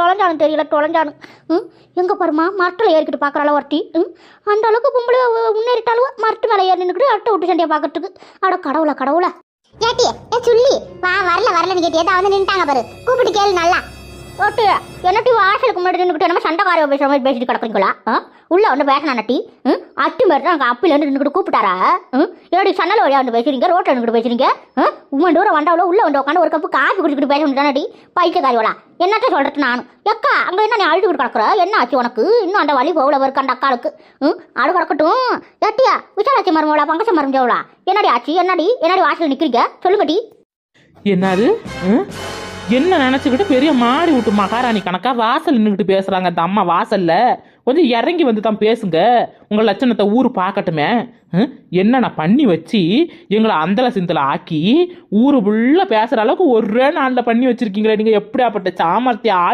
தொலைஞ்சானு தெரியல தொலைஞ்சானு ம்? எங்கே பாருமா மரத்தில் ஏறிக்கிட்டு பார்க்குறாள் ஒருத்தி. ம்? அந்த அளவுக்கு பொம்பளை முன்னேறிட்டாலும் மரத்து மேலே ஏறி நின்றுக்கிட்டு அட்டை விட்டு சண்டையை பார்க்கறதுக்கு. அட கடவுளா கடவுளா. ஏட்டி ஏ சொல்லி. வா வரல வரலன்னு கேட்டி தான் வந்து நின்ட்டாங்க பாரு. கூப்பிட்டு கேளு நல்லா. ஒட்டு என்னட்டி வாசலுக்கு முன்னாடி நின்றுக்கிட்டு நம்ம சண்டைக்கார பேசுகிற மாதிரி பேசிட்டு கிடக்குறீங்களா? ஆ? உள்ள வந்து பேசினா நட்டி ம்? அட்டி மாதிரி தான் அப்பில இருந்து நின்றுக்கிட்டு கூப்பிட்டாரா? ம்? ஏடி சன்னல் வழியா வந்து பேசுறீங்க? ரோட்டில் நின்றுட்டு பேசுறீங்க? ஆ? உம்மன் தூரம் வந்தாவளோ உள்ள வந்து உட்காந்து ஒரு கப்பு காஃபி குடிச்சிட்டு பேச முடியாது பைத்தியக்காரியோலா என்னத்த சொல்றது நான் எக்கா அங்கே என்ன நீ அழுதுகிட்டு கிடக்குற? என்ன ஆச்சு உனக்கு? இன்னும் அந்த வழி போகல இருக்க அந்த அக்காளுக்கு. ம்? அழு கிடக்கட்டும். எட்டியா விசாலாச்சி மருமவளா பங்கச மருமவளா என்னடி ஆச்சு? என்னடி? என்னடி வாசல் நிற்கிறீங்க சொல்லுங்கடி. என்னது? ம்? என்ன நினச்சிக்கிட்டு பெரிய மாடி விட்டு மகாராணி கணக்காக வாசல் நின்றுக்கிட்டு பேசுகிறாங்க அந்த அம்மா வாசலில். கொஞ்சம் இறங்கி வந்து தான் பேசுங்க. உங்கள் லட்சணத்தை ஊர் பார்க்கட்டுமே. என்னென்ன பண்ணி வச்சு எங்களை அந்தல சிந்தல ஆக்கி ஊர் ஃபுல்லாக பேசுகிற அளவுக்கு ஒரே நாளில் பண்ணி வச்சுருக்கீங்களே நீங்கள் எப்படியாப்பட்ட சாமர்த்திய ஆள்